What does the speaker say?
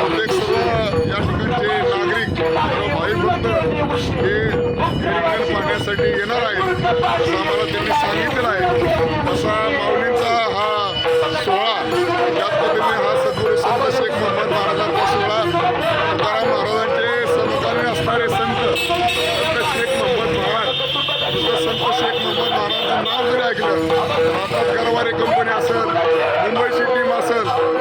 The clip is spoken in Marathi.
बहुतेक सर्व या ठिकाणचे नागरिक सर्व भाविभक्त हे रिंगण पाहण्यासाठी येणार आहे असं आम्हाला त्यांनी सांगितलेलं आहे. असा माऊलींचा हा सोहळा त्या पद्धतीने हा सद्गुरू संत शेख मोहम्मद महाराजांचा सोहळा तुकाराम महाराजांचे समकालीन असणारे संत संत शेख मोहम्मद महाराज संत शेख मोहम्मद महाराजांचं नाव जरी ऐकलं महाराज कंपनी असत